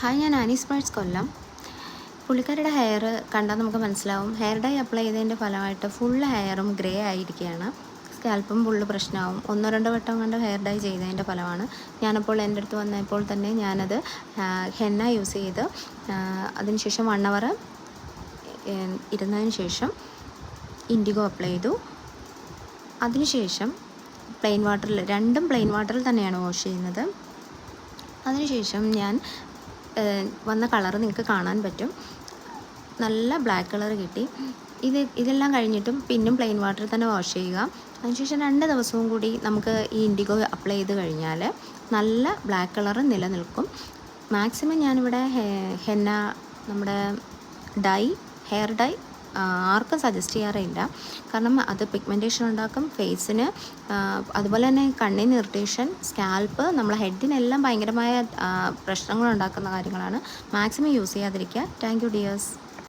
Hi ഞാൻ ആനീസ് പേഴ്സ് കൊല്ലം. പുള്ളിക്കാരുടെ ഹെയർ കണ്ടാൽ നമുക്ക് മനസ്സിലാവും. ഹെയർ ഡൈ അപ്ലൈ ചെയ്തതിന്റെ ഫലമായിട്ട് ഫുൾ ഹെയറും ഗ്രേ ആയിരിക്കുകയാണ്. സ്കാൽപ്പും ഫുള്ള് പ്രശ്നമാവും. ഒന്നോ രണ്ടോ വട്ടം കണ്ട് ഹെയർ ഡൈ ചെയ്തതിന്റെ ഫലമാണ്. ഞാനപ്പോൾ എന്റെ അടുത്ത് വന്നപ്പോൾ തന്നെ ഞാനത് ഹെന്ന യൂസ് ചെയ്ത് അതിനുശേഷം വൺ അവർ ഇരുന്നതിന് ശേഷം ഇൻഡിഗോ അപ്ലൈ ചെയ്തു. അതിനുശേഷം പ്ലെയിൻ വാട്ടറിൽ രണ്ടും പ്ലെയിൻ വാട്ടറിൽ തന്നെയാണ് വാഷ് ചെയ്യുന്നത്. അതിനുശേഷം ഞാൻ വന്ന കളർ നിങ്ങൾക്ക് കാണാൻ പറ്റും. നല്ല ബ്ലാക്ക് കളർ കിട്ടി. ഇത് ഇതെല്ലാം കഴിഞ്ഞിട്ടും പിന്നും പ്ലെയിൻ വാട്ടറിൽ തന്നെ വാഷ് ചെയ്യുക. അതിനുശേഷം രണ്ട് ദിവസവും കൂടി നമുക്ക് ഈ ഇൻഡിഗോ അപ്ലൈ ചെയ്ത് കഴിഞ്ഞാൽ നല്ല ബ്ലാക്ക് കളർ നിലനിൽക്കും. മാക്സിമം ഞാനിവിടെ ഹെന്ന നമ്മുടെ ഡൈ ഹെയർ ഡൈ ആർക്കും സജസ്റ്റ് ചെയ്യാറില്ല കാരണം അത് പിഗ്മെന്റേഷൻ ഉണ്ടാക്കും ഫേസിന് അതുപോലെ തന്നെ കണ്ണിന് ഇറിറ്റേഷൻ സ്കാൽപ്പ് നമ്മളെ ഹെഡിനെല്ലാം ഭയങ്കരമായ പ്രശ്നങ്ങൾ ഉണ്ടാക്കുന്ന കാര്യങ്ങളാണ്. മാക്സിമം യൂസ് ചെയ്യാതിരിക്കുക. Thank you dears